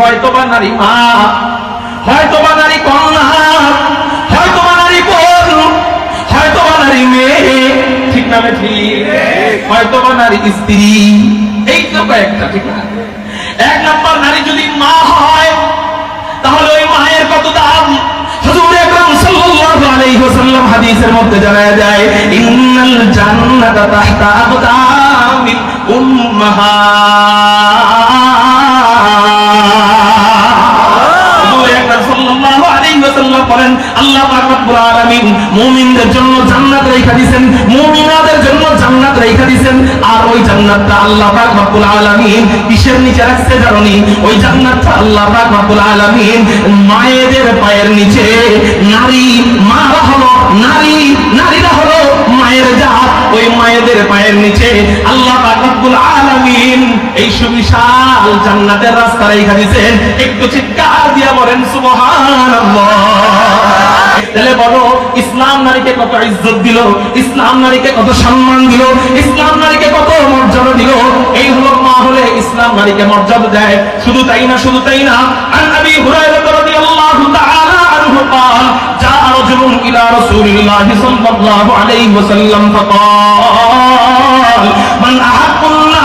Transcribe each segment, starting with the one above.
হয়তো বা নারী মা হয়তো বা নারী কন্যা হয়তো বা নারী বোন হয়তো বা নারী মেয়ে, ঠিক না ঠিক হয়তো বা নারী স্ত্রী, এই তো কয়েকটা, ঠিক না? এক নম্বর নারী যদি মা হয়, তাহলে ওই মায়ের কত দাম? হুজুর হাদিসের মধ্যে জানা যায়, ইন্নাল জান্নাতা তাহতা উম্মাহাত বলেন, আল্লাহ পাক আলামিন মুমিনদের জন্য জান্নাত রেখে দিয়েছেন, মুমিনাদের জন্য জান্নাত রেখে দিয়েছেন, আর ওই জান্নাতটা আল্লাহ পাক রব্বুল আলামিন কিসের নিচে রাখছে জানি ওই জান্নাতটা আল্লাহ পাক রব্বুল আলামিন মায়েদের পায়ের নিচে, নারী, মারা হলো, নারী, নারীরা হলো মায়ের জাত, ওই মায়েদের পায়ের নিচে আল্লাহ পাক রব্বুল আলামিন এই সুবিশাল জান্নাতের রাস্তা রেখে দিয়েছেন একটু চিৎকার দিয়া বলেন সুবহানাল্লাহ তাহলে বলো ইসলাম নারীকে কত ইজ্জত দিল ইসলাম নারীকে কত সম্মান দিল ইসলাম নারীকে কত মর্যাদা দিল এই হলো মা হলে ইসলাম নারীকে মর্যাদা দেয় শুধু তাই না শুধু তাই না আন আবি হুরায়রা রাদিয়াল্লাহু তাআলা আনহু قال جاء رجل الى رسول الله صلى الله عليه وسلم فقال من احق الناس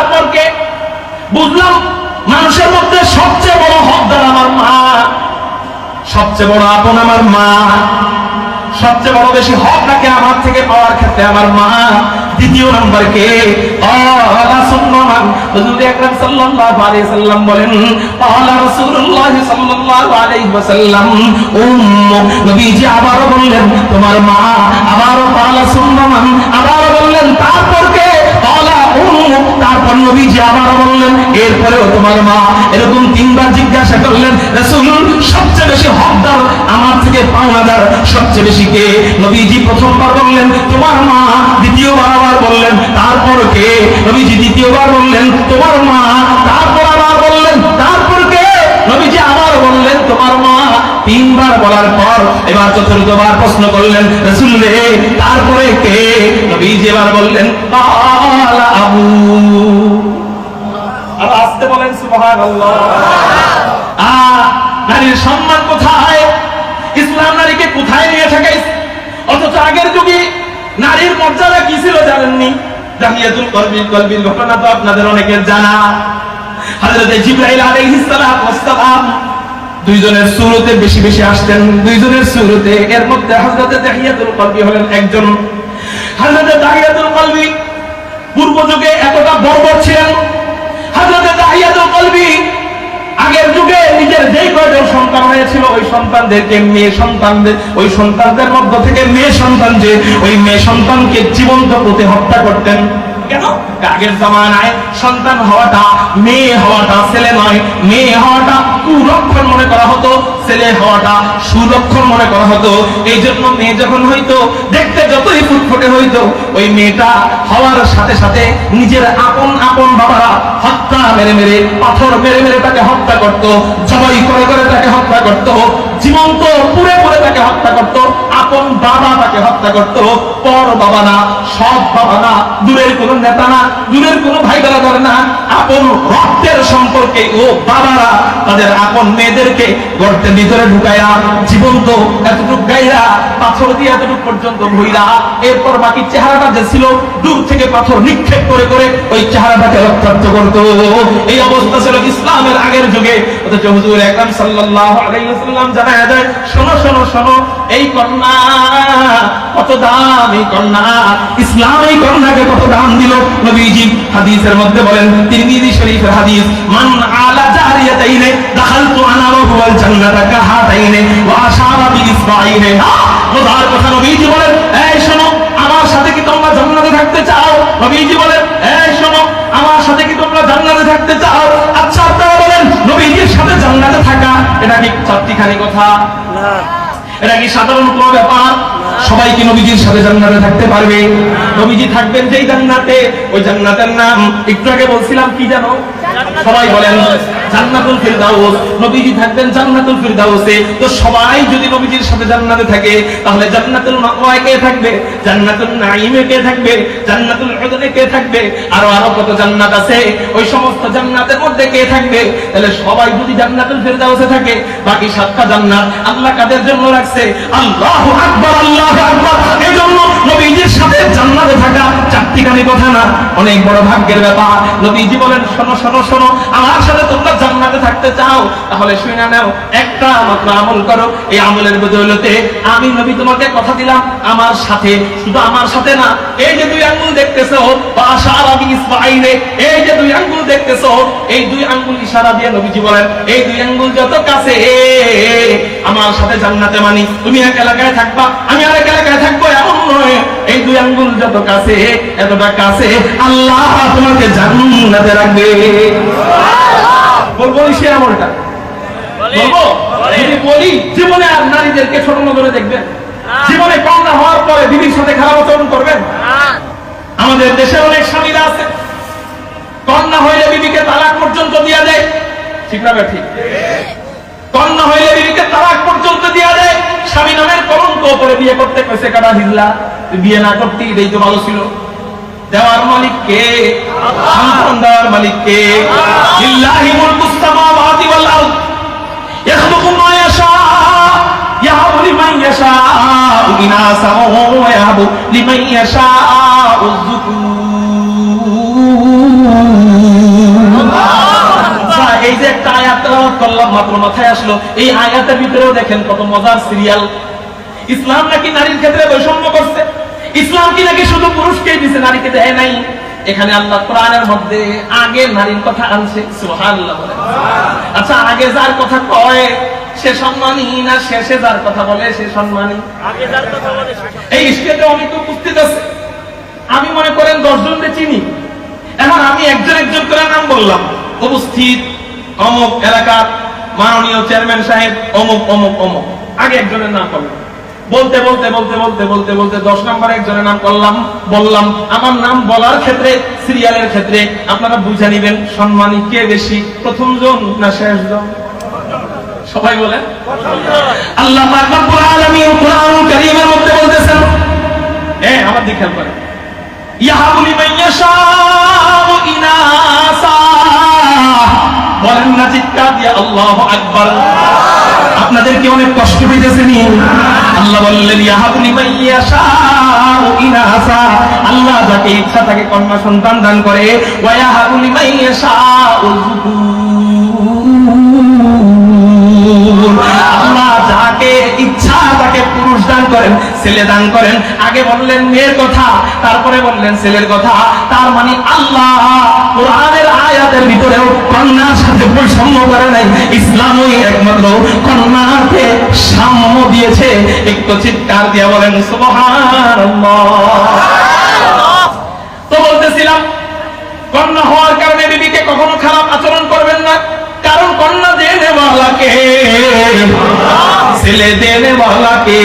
বুঝলাম মানুষের মধ্যে সবচেয়ে বড় হকদার আমার মা সবচেয়ে বড় আপন আমার মা। সবচেয়ে বড় বেশি হক রাখে আমার থেকে পাওয়ার ক্ষেত্রে আমার মা? দ্বিতীয় নাম্বার কে? আকরাম সাল্লাল্লাহু আলাইহি সাল্লাম বলেন রাসূলুল্লাহ সাল্লাল্লাহু আলাইহি নবীজি বললেন, তোমার মা বললেন, তারপর কে? তারপর নবীজি আবারো বললেন, এরপরেও তোমার মা। এরকম তিনবার জিজ্ঞাসা করলেন রাসূল সবচেয়ে বেশি হকদার আমার থেকে পাওনাদার সবচেয়ে বেশি কে? নবীজি প্রথমবার বললেন, তোমার মা দ্বিতীয়বার আবার বললেন, তারপর কে? নবীজি দ্বিতীয়বার বললেন, তোমার মা। তারপর আবার বললেন, তারপর কে? নবীজি আবার বললেন, তোমার মা। তিনবার বলার পর এবার চতুর্থবার প্রশ্ন করলেন রাসূল রে তারপরে কে? নবীজি এবার বললেন আবু। আর আসতে বলেন, সুবহানাল্লাহ। আ নারীর সম্মান কোথায়? ইসলাম নারীকে কোথায় নিয়ে থাকে? অথচ আগের যুগে নারীর মর্যাদা কি ছিল জানেননি? দুইজনের সুরতে বেশি বেশি আসতেন, দুইজনের সুরতে এর মধ্যে হলেন একজন। পূর্ব যুগে এতটা বর্বর ছিলেন। হযরত জাহিয়াতুল কলবি আগের যুগে নিজের যেই কয়জন সন্তান হয়েছিল, ওই সন্তানদেরকে মেয়ে সন্তানদের ওই সন্তানদের মধ্য থেকে মেয়ে সন্তান যে, ওই মেয়ে সন্তানকে জীবন্ত প্রতি হত্যা করতেন। কেন? আগের জমানায় সন্তান হওয়াটা, মেয়ে হওয়াটা ছেলে নয়, মেয়ে হওয়াটা কুলক্ষণ মনে করা হতো, ছেলে হওয়াটা সুলক্ষণ মনে করা হতো। এই জন্য মেয়ে যখন হইতো, দেখতে যতই ফুটফুটে হইতো, ওই মেয়েটা হওয়ার সাথে সাথে নিজের আপন আপন বাবারা হত্যা মেরে মেরে, পাথর মেরে মেরে তাকে হত্যা করত, জবাই করে করে তাকে হত্যা করত। জীবন্ত পুরে পুরে তাকে হত্যা করত, আপন বাবা তাকে হত্যা করত, পর বাবা না, সৎ বাবা না, দূরের কোনো নেতা না, দূরের কোনো ভাই বেড়াদার না, আপন রক্তের সম্পর্কে ও বাবারা তাদের আপন মেয়েদেরকে গর্তের ভিতরে ঢুকাইয়া জীবন্ত এতটুক গাইরা, পাথর দিয়ে এতটুক পর্যন্ত ভইরা, এরপর বাকি চেহারাটা যে ছিল, দূর থেকে পাথর নিক্ষেপ করে করে ওই চেহারাটাকে রক্তাক্ত করত। এই অবস্থা ছিল ইসলামের আগের যুগে। অথচ হুজুর একরাম সাল্লাল্লাহু আলাইহি ওয়াসাল্লাম জানায় দেয় শোনো শোনো শোনো, এই কন্যা কত দাম এই কন্যা, ইসলাম এই কন্যাকে কত দাম দিল নবীজি হাদিসের মধ্যে বলেন, তিরমিজি শরীফের হাদিস, মান আলা জারিয়াতাইনে দাখালতু আনা ওয়া হুয়াল জান্নাতা কাহাতাইনে ওয়া আশারা বিইসবাইনে খোদার কথা নবীজি বলেন, এই শোনো, আমার সাথে কি তোমরা জান্নাতে থাকতে চাও? নবীজি বলেন, এই শোনো, আমার সাথে কি তোমরা জান্নাতে থাকতে চাও? চারটিখানি কথা। এটা কি সাধারণ কোনো ব্যাপার? সবাই কি নবীজির সাথে জান্নাতে থাকতে পারবে। নবীজি থাকবেন যেই জান্নাতে। ওই জান্নাতের নাম একটু আগে বলছিলাম কি জানো? সবাই বলেন, জান্নাতুল ফিরদাউস, নবীজি থাকবেন জান্নাতুল ফিরদাউসে। তো সবাই যদি নবীজির সাথে জান্নাতে থাকে, তাহলে জান্নাতুল মাওয়ায় কে থাকবে? জান্নাতুল নাঈমে কে থাকবে? জান্নাতুল উদনে কে থাকবে? আরও আরও কত জান্নাত আছে? ওই সমস্ত জান্নাতের মধ্যে কে থাকবে? তাহলে সবাই যদি জান্নাতুল ফিরদাউসে থাকে, বাকি সাতটা জান্নাত আল্লাহ কাদের জন্য রাখছে? আল্লাহু আকবার আল্লাহু আকবার। এজন্য নবীজির সাথে জান্নাতে থাকা চারটিখানি কথা না, অনেক বড় ভাগ্যের ব্যাপার। নবীজি বলেন, শোনো শোনো শোনো, আমার সাথে তোমরা জান্নাতে থাকতে চাও, তাহলে শুনে নাও, একটা মাত্র আমল করো, এই আমলের বদৌলতে আমি নবী তোমাকে কথা দিলাম, আমার সাথে, শুধু আমার সাথে না, এই যে দুই আঙ্গুল দেখতেছো, বাশারা বি ইসমাঈলে এই যে দুই আঙ্গুল দেখতেছো, এই দুই আঙ্গুল ইশারা দিয়ে নবীজি বলেন, এই দুই আঙ্গুল যত কাছে, আমার সাথে জান্নাতে মানি, তুমি এক এলাকায় থাকবা, আমি আরেক এলাকায় থাকব, এমন নয়। এই দুই আঙ্গুল যত কাছে এতটা কাছে আল্লাহ তোমাকে জান্নাতে রাখবে। বলব সে আমলটা। বলব? যদি বলি জীবনে আর নারীদেরকে ছোট নজরে দেখবেন। জীবনে কন্যা হওয়ার পরে দিদির সাথে খারাপ আচরণ করবেন। আমাদের দেশে অনেক স্বামীরা আছে। কন্যা হইলে বিবিকে তালাক পর্যন্ত দিয়া দেয়। ঠিক না ঠিক। কন্যা হইলে বিবিকে তালাক পর্যন্ত দিয়া দেয়। স্বামী নামের কলঙ্ক করে বিয়ে করতে কয়েছে কাটা হিজলা বিয়ে না করতে, এটাই তো ভালো ছিল। দেওয়ার মালিক কে? সন্তান দেওয়ার মালিক কে? লিল্লাহি মুলকু সামাওয়াতি ওয়াল আরদ। ইয়াখলুকু মা ইয়াশা ইয়াহু লিমান ইয়াশা ইনাসা ওয়া ইয়াহু লিমান ইয়াশা, উযুকুর। এই যে একটা আয়াত তেলাওয়াত করলাম মাত্র মাথায় আসলো। এই আয়াতের ভিতরেও দেখেন কত মজার সিরিয়াল। ইসলাম নাকি নারীর ক্ষেত্রে বৈষম্য করছে? ইসলাম কি নাকি শুধু পুরুষকেই দিছে নারীকে দেয় নাই? এখানে আল্লাহ কোরআনের মধ্যে আগে নারীর কথা আনছে সুবহানাল্লাহ আচ্ছা আগে যার কথা কয় সে সম্মানী না শেষে যার কথা বলে সে সম্মানী? এই স্টেজে অনেক উপস্থিত আছে। আমি মনে করেন দশজনকে চিনি। এখন আমি একজন একজন করে নাম বললাম। উপস্থিত অমুক এলাকার মাননীয় চেয়ারম্যান সাহেব, অমুক অমুক অমুক। আগে একজনের নাম করলাম। বলতে বলতে বলতে বলতে বলতে বলতে দশ নম্বর একজনের নাম করলাম, বললাম, আমার নাম বলার ক্ষেত্রে, সিরিয়ালের ক্ষেত্রে আপনারা বুঝে নিবেন সম্মানী কে বেশি প্রথম জন না শেষ জন সবাই বলে আল্লাহ মধ্যে বলতেছেন হ্যাঁ আমার দিকে করেন। লিমান ইয়াশাউ ইনাসা বলেন না চিৎকার দিয়ে আল্লাহু আকবার। আপনাদের কি অনেক কষ্ট হইতেছে নি। আল্লাহ বললেন ইয়াহাবু লিমান ইনাসা। আল্লাহ যাকে ইচ্ছা তাকে কন্যা সন্তান দান করে। ওয়া ইয়াহাবু লিমান যুকুর আল্লাহ যাকে পুরুষ দান করেন, ছেলে দান করেন। আগে বললেন মেয়ের কথা, তারপরে বললেন ছেলের কথা। তার মানে আল্লাহ কোরআনের আয়াতের ভিতরেও কন্যার সাথে বৈষম্য করে নাই। ইসলামই একমাত্র কন্যাকে সাম্য দিয়েছে। একটু চিৎকার দিয়ে বলেন তো বলতেছিলাম, কন্যা হওয়ার কারণে বিবিকে কখনো খারাপ আচরণ করবেন না। কারণ কন্যা দেনে ওয়ালাকে ছেলে দেনে ওয়ালাকে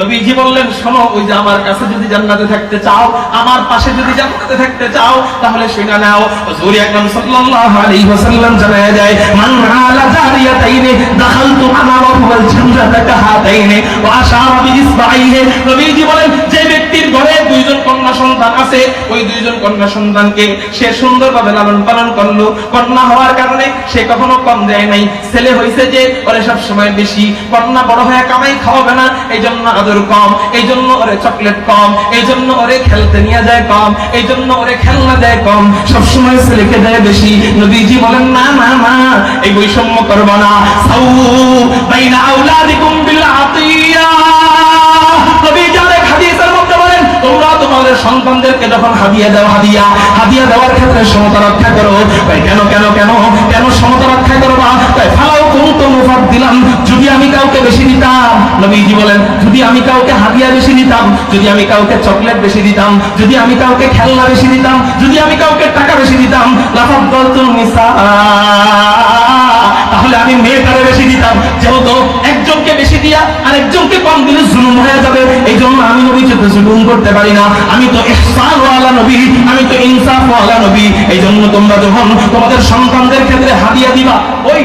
নবীজি বললেন শোনো ওই যে আমার কাছে যদি জান্নাতে থাকতে চাও আমার পাশে যদি জান্নাতে থাকতে চাও তাহলে শুনে নাও। হুজুর আকরাম সাল্লাল্লাহু আলাইহি ওয়াসাল্লাম জানায় যায় মান আলা জারিয়াতাইনি দাখালতু আনা রাব্বুল জান্নাতা কাহাতাইনি ওয়া আশারা বিইসবাইহি। নবীজি বলেন যে ব্যক্তির ঘরে দুইজন কন্যা সন্তান আছে, ওই দুইজন কন্যা সন্তানকে সে সুন্দরভাবে লালন পালন করল। কন্যা হওয়ার কারণে সে কখনো কম দেয় নাই। ছেলে হইছে যে, ওরে সব সময় বেশি। কন্যা বড় হয়ে কামাই খাওয়াবে না এই জন্য আদর কম এই জন্য ওরে চকলেট কম এই জন্য ওরে খেলতে নিয়ে যায় কম এই জন্য ওরে খেলনা দেয় কম। সবসময় ছেলেকে দেয় বেশি। নবীজি বলেন, না না না, এই বৈষম্য করব না। তোমরা তোমাদের সন্তানদেরকে যখন হাদিয়া দাও, হাদিয়া হাদিয়া দেওয়ার ক্ষেত্রে সমতা রক্ষা করো। ভাই কেন কেন কেন? কেন সমতা রক্ষা করবা তাই ফালাও কুনতু মুফাদ্দিলান, যদি আমি কাউকে বেশি দিতাম, নবীজি বলেন, যদি আমি কাউকে হাদিয়া বেশি দিতাম, যদি আমি কাউকে চকলেট বেশি দিতাম, যদি আমি কাউকে খেলনা বেশি দিতাম, যদি আমি কাউকে টাকা বেশি দিতাম লাফাত লাফাদ্দালতুন নিসা, তাহলে আমি মেয়েটারে বেশি দিতাম, যেহেতু একজনকে বেশি দিয়া আর একজনকে কম দিলে জুলুম হয়ে যাবে। এই জন্য আমি নবী যেতে জুলুম করতে পারি না। আমি তো ইহসান ওয়ালা নবী, আমি তো ইনসাফ ওয়ালা নবী। এই জন্য তোমরা যখন তোমাদের সন্তানদের ক্ষেত্রে হাদিয়া দিবা, ওই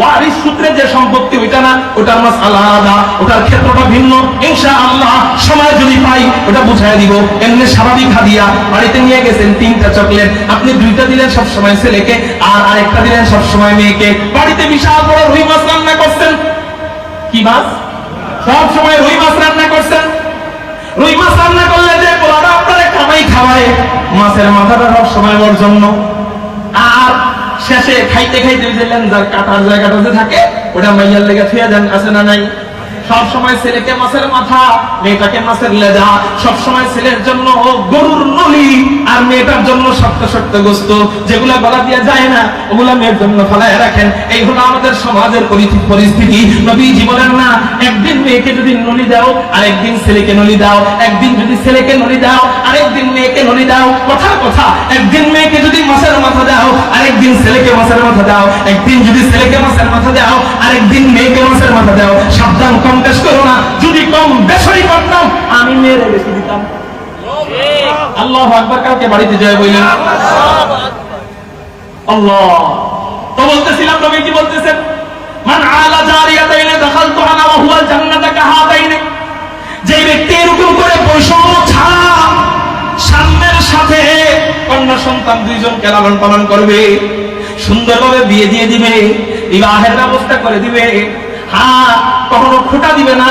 ওয়ারিস সূত্রে যে সম্পত্তি ওইটা না, ওটার মাস আলাদা, ওটার ক্ষেত্রটা ভিন্ন। ইনশাআল্লাহ, সময় যদি পাই, ওটা বুঝাই দিব। এমনি স্বাভাবিক হাদিয়া, বাড়িতে নিয়ে গেছেন তিনটা চকলেট, আপনি দুইটা দিলেন সব সময় ছেলেকে, আর আরেকটা দিলেন সব সময় মেয়েকে। বাড়িতে বিশাল বড় রুই মাছ রান্না করছেন কি মাছ? সব সময় রুই মাছ রান্না করছেন। রুই মাছ রান্না করলে যে পোলাটা আপনারা কামাই খাওয়ায়। মাছের মাথাটা সব সময় ওর জন্য। আর শেষে খাইতে খাইতে ওই যে লেন্সার কাটার জায়গাটা যে থাকে, ওটা মাইয়ার লেগে থুয়ে দেন, আছে না নাই? সব সময় ছেলেকে মাছের মাথা, মেয়েটাকে মাছের লেজা। সব সময় ছেলের জন্য গরুর নলি আর মেয়েটার জন্য শক্ত শক্ত গোস্ত, যেগুলা গলা দিয়ে যায় না, ওগুলা মেয়ের জন্য ফলায় রাখেন। এই হলো আমাদের সমাজের পরিস্থিতি। নবীজি বলেন না, একদিন মেয়েকে যদি নলি দাও, আরেকদিন ছেলেকে নলি দাও। একদিন যদি ছেলেকে নলি দাও, আরেকদিন মেয়েকে নলি দাও। কথা কথা, একদিন মেয়েকে যদি মাছের মাথা দাও, আরেকদিন ছেলেকে মাছের মাথা দাও। একদিন যদি ছেলেকে মাছের মাথা দাও, আরেকদিন মেয়েকে মাছের মাথা দাও। সাবধান, কম বেশ করো না। যদি কম বেশই করতাম, আমি মেয়েরে বেশি দিতাম। আল্লাহ আকবার কালকে বাড়িতে যায় বললেন, আল্লাহ। তো বলতেছিলাম নবী কি বলতেছেন, মান আলা জারিয়াতাইনে দাখালতু আনা ওয়া হুয়াল জান্নাতা কাহাতাইনে যে ব্যক্তি এরকম করে বৈষম্য ছাড়া সামনের সাথে কন্যা সন্তান দুইজনকে লালন পালন করবে, সুন্দরভাবে বিয়ে দিয়ে দিবে, বিবাহের ব্যবস্থা করে দিবে হ্যাঁ কখনো খুঁটা দিবে না।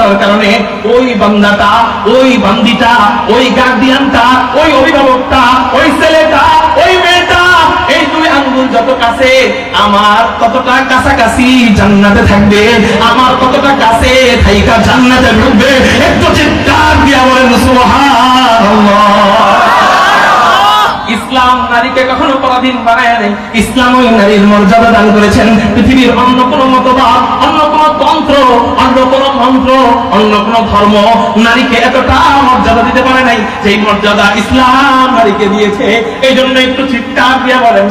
করার কারণে ওই বান্দাটা, ওই বান্দিটা, ওই গার্ডিয়ানটা ওই অভিভাবকটা, ওই ছেলেটা, ওই মেয়েটা কাছে, আমার ততটা কাছাকাছি জান্নাতে থাকবে। আমার কতটা কাছে জান্নাতে ঢুকবে। একটু চিৎকার ইসলাম নারীকে কখনো পরাধীন বানায় নাই ইসলাম ওই নারীর মর্যাদা দান করেছেন। পৃথিবীর অন্য কোনো মতবাদ, অন্য কোনো তন্ত্র, অন্য কোনো মন্ত্র, অন্য কোনো ধর্ম নারীকে এতটা মর্যাদা দিতে পারে নাই। যেই মর্যাদা ইসলাম নারীকে দিয়েছে এই জন্য একটু চিৎকার দিয়ে বলেন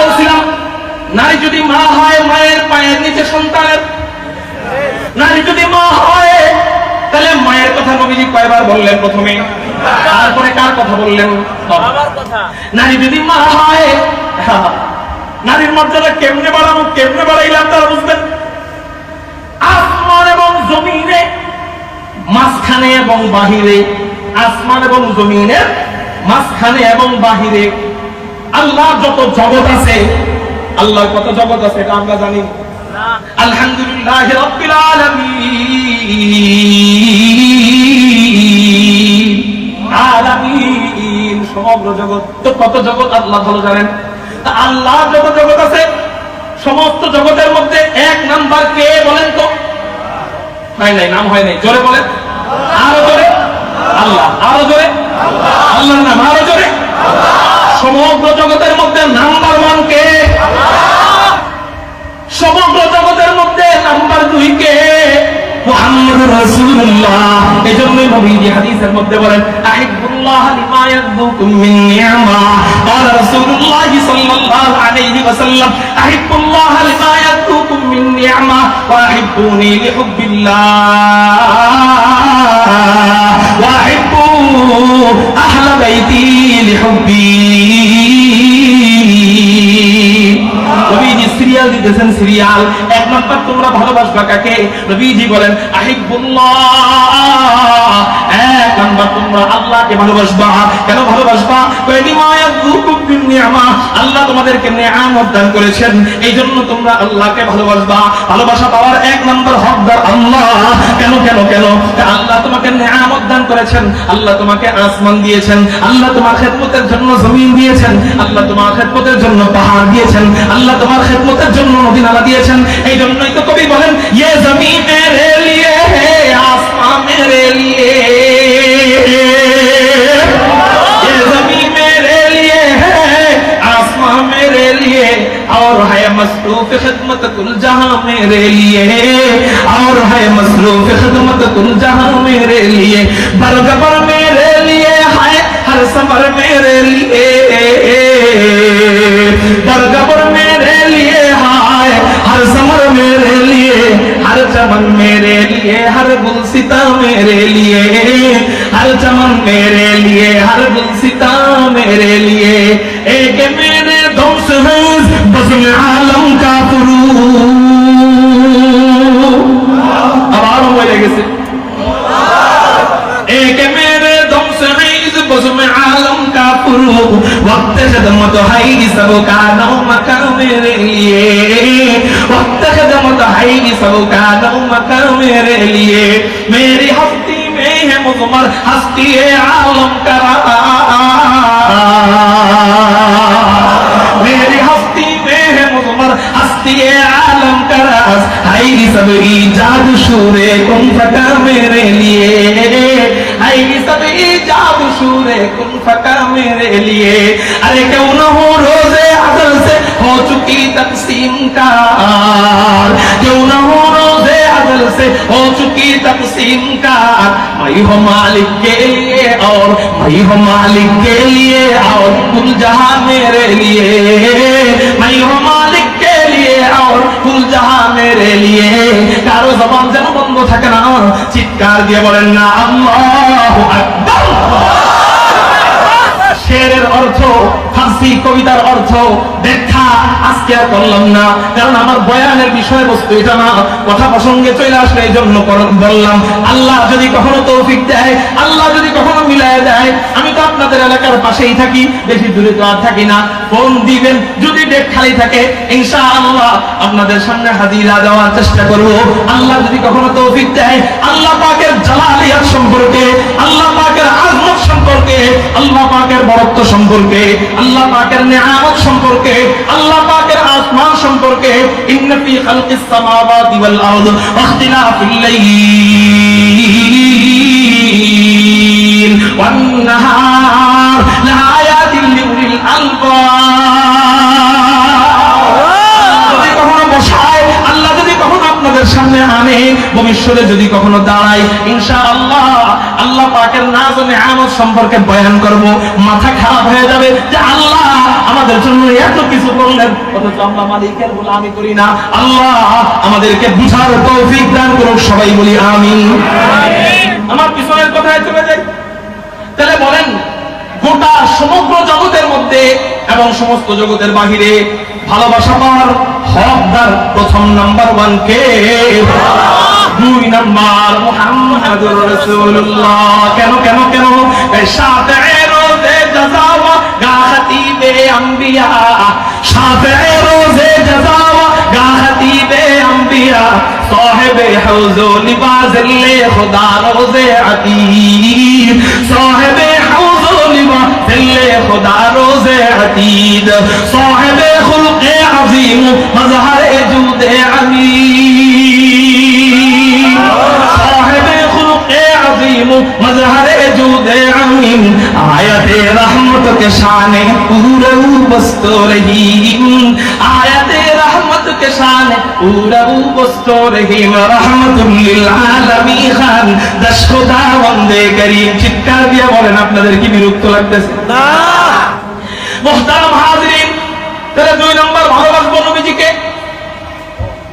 বলছিলাম, নারী যদি মা হয়, মায়ের পায়ের নিচে সন্তানের। নারী যদি মা হয়, তাহলে মায়ের কথা নবীজি কয়বার বললেন প্রথমে? তারপরে কার কথা বললেন? নারী যদি মা হয় নারীর মর্যাদা কেমনে বাড়াবো কেমনে বাড়াইলে আপনারা বুঝবেন? আসমান এবং জমিনে মাঝখানে এবং বাহিরে আসমান এবং জমিনের মাঝখানে এবং বাহিরে আল্লাহ যত জগৎ আছে আল্লাহর কত জগৎ আছে এটা আমরা জানি। আলহামদুলিল্লাহ রাব্বিল আলামিন। আলামিন, সমগ্র জগৎ, তো কত জগৎ আল্লাহ ভালো জানেন? তা আল্লাহ যত জগৎ আছে, সমস্ত জগতের মধ্যে এক নাম্বার কে বলেন তো? নাই নাম হয় নাই। জোরে বলেন। আরও জোরে। আল্লাহ। আরও জোরে। আল্লাহর নাম আরও জোরে। সমগ্র জগতের মধ্যে নাম্বার ওয়ান কে? সমগ্র জগতের মধ্যে নাম্বার দুই কে? মুহাম্মদ রাসূলুল্লাহ এজন্যই নবীজি হাদিসের মধ্যে বলেন আহিবুল্লাহ লিমা ইয়াযুকুম মিন নি'মা قال رسول الله صلى الله عليه وسلم احب الله لما يذوقكم من نعمه واحبوني لحب الله واحبوا اهل بيتي لحبي নবীজি সিরিয়াল দিতেছেন সিরিয়াল। এক নাম্বার তোমরা ভালোবাসবা কাকে? নবীজি বলেন এক নাম্বার তোমরা আল্লাহকে ভালোবাসবা। কেন ভালোবাসবা? আল্লাহ তোমাদেরকে করেছেন। এই জন্য তোমরা আল্লাহকে ভালোবাসবা। ভালোবাসা পাওয়ার এক নাম্বার হকদার আল্লাহ। কেন কেন কেন? আল্লাহ তোমাকে নিয়ামত করেছেন। আল্লাহ তোমাকে আসমান দিয়েছেন। আল্লাহ তোমার খেদমতের জন্য জমিন দিয়েছেন। আল্লাহ তোমার খেদমতের জন্য পাহাড় দিয়েছেন। আল্লাহ তোমার খেদমতের আমাদের জন্য নদী নালা দিয়েছেন এই জন্যই তো কবি বলেন ইয়ে জমি মেরে লিয়ে হে আসমান মেরে লিয়ে اور ہے مصروف خدمت کل جہاں میرے لیے اور ہے مصروف خدمت کل جہاں میرے لیے برگبر میرے لیے ہے ہر سمر میرے لیے برگبر चमन मेरे लिए, हर गुलसिता मेरे लिए। हर चमन मेरे लिए, हर गुलसिता मेरे लिए। एक তোমার হাস্তি আলম কারা মেরি জাদু সুরে কোন মেরে লিয়ে হাই সবরি জাদু সুরে মেরে লিয়ে আরে কেউ না হো রোজে আদল সে হো চুকি তকসিম কেউ না হো রোজে से हो चुकी तकसीम का मैं हो मालिक के लिए और मैं हो मालिक के लिए और कुल जहां मेरे लिए मैं हो मालिक के लिए और कुल जहां मेरे लिए কারো জবান যেন বন্ধ থাকে না চিৎকার দিয়ে বলেন না আল্লাহু আকবার শেরের অর্থ, ফার্সি কবিতার অর্থ, ব্যাখ্যা আজকে আর করলাম না। কারণ আমার বয়ানের বিষয়বস্তু এটা না। কথা প্রসঙ্গে চলে আসলে এই জন্য বললাম, আল্লাহ যদি কখনো তৌফিক দেয়, আল্লাহ যদি কখনো মিলায় দেয়, আমি তো আপনাদের এলাকার পাশেই থাকি, বেশি দূরে তো আর থাকি না। ফোন দিবেন, যদি ডেট খালি থাকে, ইনশাআল্লাহ আপনাদের সামনে হাজিরা দেওয়ার চেষ্টা করব। আল্লাহ যদি কখনো তৌফিক দেয়, আল্লাহ পাকের জালালিয়াত সম্পর্কে, আল্লাহ পাকের আল্লাহ পাকের বরত্ব সম্পর্কে, আল্লাহ পাকের নেয়ামত সম্পর্কে, আল্লাহ পাকের আসমান সম্পর্কে, ইন্না ফি খালকিস সামাওয়াতি ওয়াল আরদ লাইল ওয়ান নাহার আপনাদের সামনে আনে ভবিষ্যতে যদি কখনো দাঁড়ায় ইনশাআল্লাহ আল্লাহ আল্লাহ পাকের নাজ ও নিয়ামত সম্পর্কে বয়ান করব। মাথা খারাপ হয়ে যাবে যে আল্লাহ আমাদের জন্য এত কিছু করলেন। অথচ আমরা মালিকের বলে আমি করি না। আল্লাহ আমাদেরকে বুঝার তৌফিক দান করুক সবাই বলি আমিন। আমার পিছনের কথায় চলে যাই। তাহলে বলেন গোটা সমগ্র জগতের মধ্যে এবং সমস্ত জগতের বাহিরে ভালোবাসা পাওয়ার হকদার প্রথম নাম্বার ওয়ান কে? দুই নাম্বার মুহাম্মাদুর রাসূলুল্লাহ। কেন কেন কেন? সাহেবে হাউজ লিবাজ লে খোদা রোজে আতিব। সাহেবে محل خدا روز عتید صاحب خلق عظیم مظهر جود عمیم صاحب خلق عظیم مظهر جود عمیم آیت رحمت کے شان پورے بست رحیم آیت কে শান। পুরা উপস্তর হিম রহমতুল আলামী খান। দশ বন্দে করিম চিৎকার দিয়ে বলেন আপনাদের কি বিরক্ত লাগতেছে? না। মুহতারাম হাজরিন তাহলে দুই নম্বর ভালোবাসবো নবীজিকে?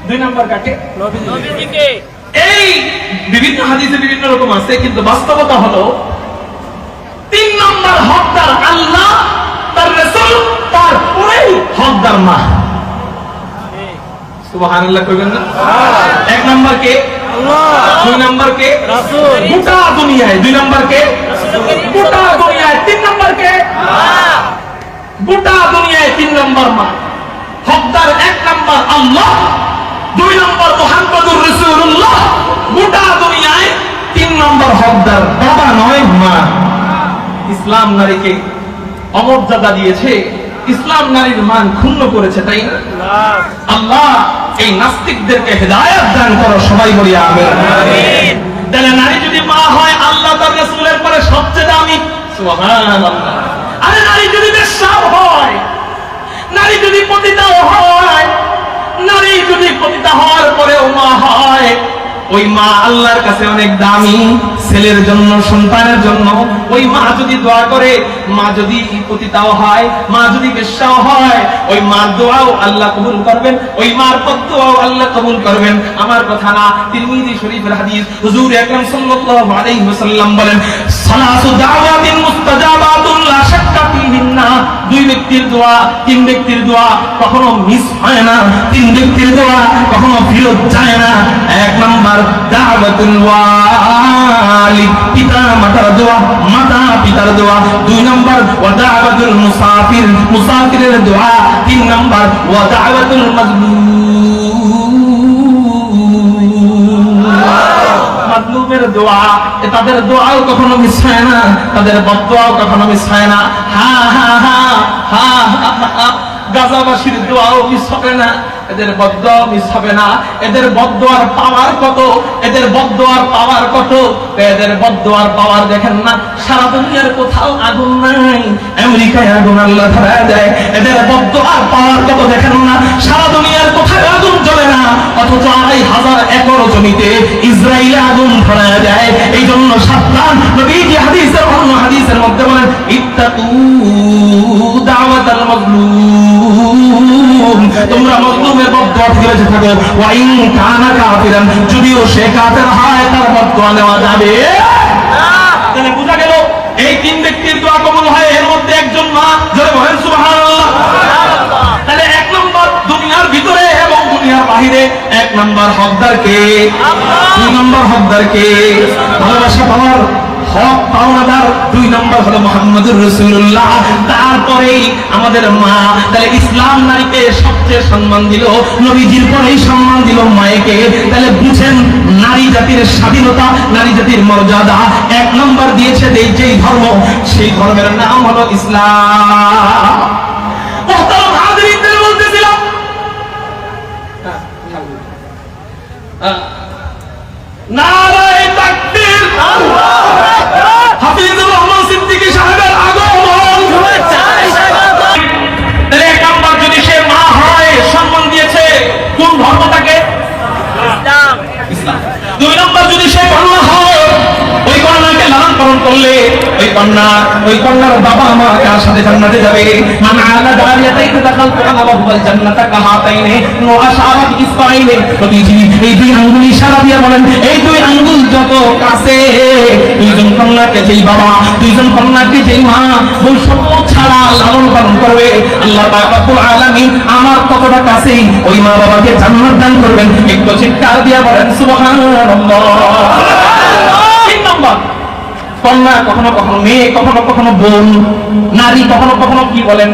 দুই নম্বর কাটে নবীজিকে। এই বিভিন্ন হাদিসে বিভিন্ন রকম আছে কিন্তু বাস্তবতা হলো তিন নম্বর হকদার আল্লাহ তার রাসূল তার পরেই হকদার মা। সুবহানাল্লাহ কইবেন না? এক নম্বর কে? আল্লাহ। দুই নম্বর কে? রাসূল। গোটা দুনিয়ায়। দুই নম্বর কে? গোটা দুনিয়ায় তিন নম্বর কে? গোটা দুনিয়ায় তিন নম্বর মা। হকদার এক নম্বর আল্লাহ দুই নম্বর মোহাম্মদুর রসুল্লাহ গোটা দুনিয়ায় তিন নম্বর হকদার বাবা নয় মা। ইসলাম নারীকে অমর্যাদা দিয়েছে ইসলাম নারীর মান ক্ষুণ্ণ করেছে তাই না? আল্লাহ এই নাস্তিকদেরকে হেদায়ত দান করো সবাই বলি আমি তাহলে নারী যদি মা হয় আল্লাহ তার রাসূলের পরে সবচেয়ে দামি? সুবহানাল্লাহ। আরে নারী যদি বেশ্যাও হয় নারী যদি পতিতাও হয় নারী যদি পতিতা হওয়ার পরেও মা হয় ওই মা আল্লাহর কাছে অনেক দামি, ছেলের জন্য, সন্তানের জন্য। ওই মা যদি দোয়া করে, মা যদি পতিতাও হয়, মা যদি বেশ্যাও হয়, ওই মার দোয়াও আল্লাহ কবুল করবেন, ওই মার পদ্দোয়াও আল্লাহ কবুল করবেন। আমার কথা না, তিরমিজি শরীফের হাদিস হুজুর আকরাম সাল্লাল্লাহু আলাইহি ওয়াসাল্লাম বলেন সালাসু দাওয়াতিন মুস্তাজাবাতুন দুই ব্যক্তির দোয়া, তিন ব্যক্তির দোয়া কখনো মিস হয় না, তিন ব্যক্তির দোয়া কখনো ফেরত যায় না। এক নাম্বার পিতা মাতার দোয়া, মাতা পিতার দোয়া। দুই নাম্বার, ওয়া দাওয়াতুল মুসাফির, মুসাফিরের দোয়া। তিন নাম্বার, ওয়া দাওয়াতুল মাজলুম। মাজলুমের দোয়া তাদের দোয়াও কখনো মিস হয় না তাদের বদোয়াও কখনো মিস হয় না। হা হা হা হা হা, হা গাজাবাসীর দোয়াও মিস হবে না। এদের বদোয়াও মিস হবে না। এদের পাওয়ার কত? এদের পাওয়ার কত? এদের পাওয়ার দেখেন না, সারা দুনিয়ার কোথাও আগুন নাই। আমেরিকায় আগুন আল্লাহ ধরা দেয়। এদের পাওয়ার কত দেখেন না, সারা দুনিয়ার কোথাও আগুন জ্বলে না। অথচ আড়াই হাজার একর জমিতে ইসরায়েলে আগুন ধরা যায় এই জন্য সাবধান। নবীজি হাদিসের অন্য হাদিসের মধ্যে বলেন, ইত্তাকু তোমরা মাজলুমের বদদোয়া থেকে বেঁচে থাকো। ওয়াইন কানা কাফিরান, যদিও সে কাফের হয়, তার বদদোয়া নেওয়া যাবে। তাহলে বোঝা গেল, এই তিন ব্যক্তির দোয়া কবুল হয়, এর মধ্যে একজন মা, জোরে বলেন সুবহানাল্লাহ। তাহলে এক নম্বর দুনিয়ার ভিতরে এবং দুনিয়ার বাহিরে, এক নম্বর হকদার কে দুই নম্বর হকদার কে ভালোবাসা পাওয়ার হক পাওনাদার দুই নম্বর হলো মোহাম্মদুর রসুল্লাহ তারপরেই আমাদের মা, তাহলে ইসলাম নারীকে সবচেয়ে সম্মান দিল, নবীজির পরেই সম্মান দিল মায়েকে। তাহলে বুঝেন, নারী জাতির স্বাধীনতা, নারী জাতির মর্যাদা, এক নম্বর দিয়েছে যেই ধর্ম, সেই ধর্মের নাম হলো ইসলাম। করলে ওই কন্যা, ওই কন্যার বাবা মা কার সাথে জান্নাতে যাবে। জান্নাতা নো আশারা ইসমাইলে। নবীজি, এই দুই আঙ্গুল ইশারা দিয়ে বলেন, এই দুই আঙ্গুল যত কাছে, দুইজন কন্যাকে যেই বাবা, দুইজন কন্যাকে যেই মা, বৈষম্য ছাড়া লালন পালন করবে। আল্লাহ আলামিন আমার কতটা কাছেই ওই মা বাবাকে জান্নাত দান করবেন। একটু চিৎকার দিয়ে বলেন, সুবহানাল্লাহ। তিন নম্বর। কন্যা কখনো কখনো মেয়ে কখনো কখনো বোন। নারী কখনো কখনো কি বলেন?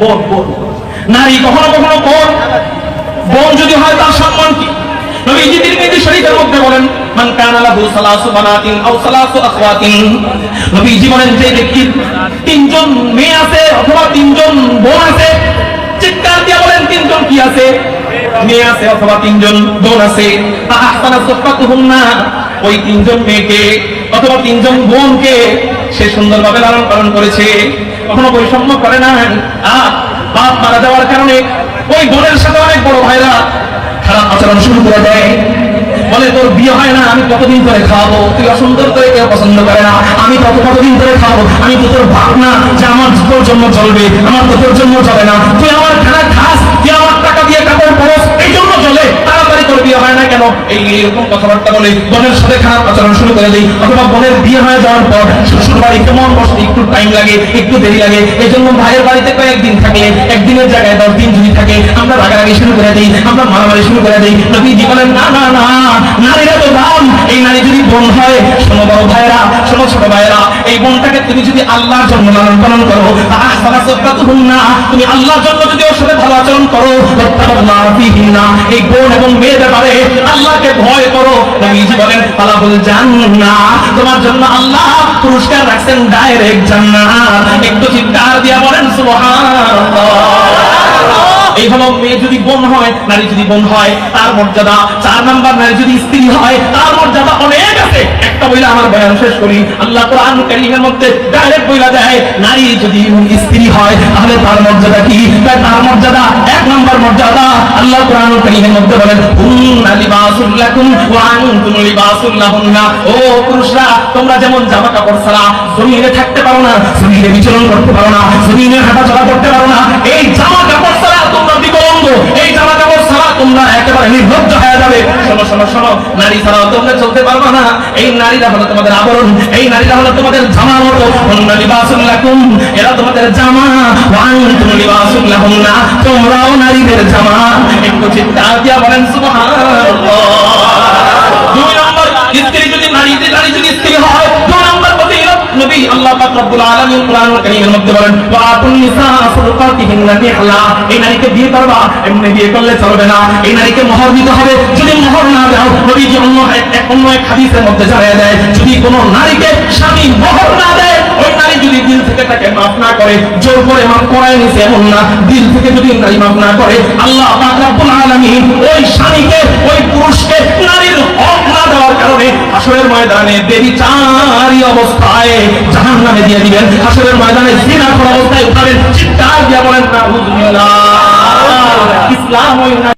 বোন। বোন নারী কখনো কখনো বোন। বোন যদি হয় তার সম্মান কি? নবীজি তিরমিজি শরীফের মধ্যে বলেন মান কানা লাহু সালাসু বানাতিন আও সালাসু আখওয়াতিন। নবীজি বলেন যে ব্যক্তির তিনজন মেয়ে আছে অথবা তিনজন বোন আছে চিৎকার দিয়ে বলেন তিনজন কি আছে? মেয়ে আছে অথবা তিনজন বোন আছে। আহসানা ওই তিনজন মেয়েকে অথবা তিনজন বোনকে সে সুন্দরভাবে লালন পালন করেছে কখনো বৈষম্য করে না। আহ, বাপ মারা যাওয়ার কারণে ওই বোনের সাথে অনেক বড় ভাইরা খারাপ আচরণ শুরু করে দেয়। বলে তোর বিয়ে হয় না আমি কতদিন ধরে খাওয়াবো? তুই অসুন্দর করে কেউ পছন্দ করে না। আমি কত কতদিন ধরে খাব আমি তো তোর ভাব না যে আমার তোর জন্য চলবে আমার তো তোর জন্য চলে না। তুই আমার খানা খাস তুই আমার টাকা দিয়ে কাপড় পরস এই জন্য চলে তোর হয় না কেন? এই এরকম কথাবার্তা বলে বোনের সাথে খারাপ আচরণ শুরু করে দেই। অথবা বোনের বিয়ে হয়ে যাওয়ার পর শ্বশুর বাড়ি কেমন বসতে একটু টাইম লাগে, একটু দেরি লাগে। এই জন্য ভাইয়ের বাড়িতে কয়েকদিন থাকে একদিনের জায়গায় দশ দিন যদি থাকে, আমরা রাগারাগি শুরু করে দিই, আমরা মারামারি শুরু করে দিই। নবীজি বলেন না না না, নারীরা তো দাম। এই নারী যদি বোন হয়, শোনো বড় ভাইরা শোনো ছোট ভাইরা এই বোনটাকে তুমি যদি আল্লাহর জন্য লালন পালন করো তুমি আল্লাহর জন্য যদি ওর সাথে ভালো আচরণ করো এই বোন এবং মেয়ের ব্যাপারে আল্লাহকে ভয় করো। নবীজি বলেন ফালাহুল জান্নাত তোমার জন্য আল্লাহ পুরস্কার রাখছেন ডাইরেক্ট জান্নাত একটু চিৎকার দিয়া বলেন, সুবহানাল্লাহ। এই হলো মেয়ে যদি বোন হয়, নারী যদি বোন হয়, তার মর্যাদা, চার নাম্বার নারী যদি স্ত্রী হয়, তার মর্যাদা অনেক আছে। একটা বইলা আমার বয়ান শেষ করি। আল্লাহ কোরআন কারীমের মধ্যে ডাইরেক্ট বইলা দেয়, নারী যদি স্ত্রী হয়, তাহলে তার মর্যাদা কি? তার মর্যাদা এক নাম্বার মর্যাদা। আল্লাহ কোরআন কারীমের মধ্যে বলেন তোমরা যেমন জামা কাপড় ছাড়া জমিনে থাকতে পারো না, জমিনে বিচরণ করতে পারো না, জমিনে হাঁটা চলা করতে পারো না, এই জামা কাপড় বিকলঙ্গ এই জামা কাপড় ছাড়া তোমরা একেবারে নির্লজ্জ হয়ে যাবে। শোনো শোনো শোনো, নারী ছাড়াও তোমরা চলতে পারবে না। এই নারীরা হলো তোমাদের আবরণ, এই নারীরা হলো তোমাদের জামার মতো। লাকুম, এরা তোমাদের জামা। তোমরাও নারীদের জামা। একটু চিৎকার দিয়া বলেন দুই নম্বর, স্ত্রী যদি নারী যদি স্ত্রী হয় নবী আল্লাহ পাক রব্বুল আলামিন কোরআনুল কারীমের মধ্যে বলেন, ওয়া আতুন নিসা ফুরকাতিহিন্না নিহলা এই নারীকে বিয়ে করবা, এমনি বিয়ে করলে চলবে না। এই নারীকে মোহর দিতে হবে। যদি মোহর না দাও, নবীজি অন্য এক অন্য এক হাদিসের মধ্যে জানিয়ে দেয়, যদি কোনো নারীকে স্বামী মোহর না দেয় ওই ময়দানে দেবী চারি অবস্থায় দিয়ে দিবেন। হাসরের ময়দানে জিনা করা অবস্থায় উঠাবেন। চিৎকার দিয়া বলেন না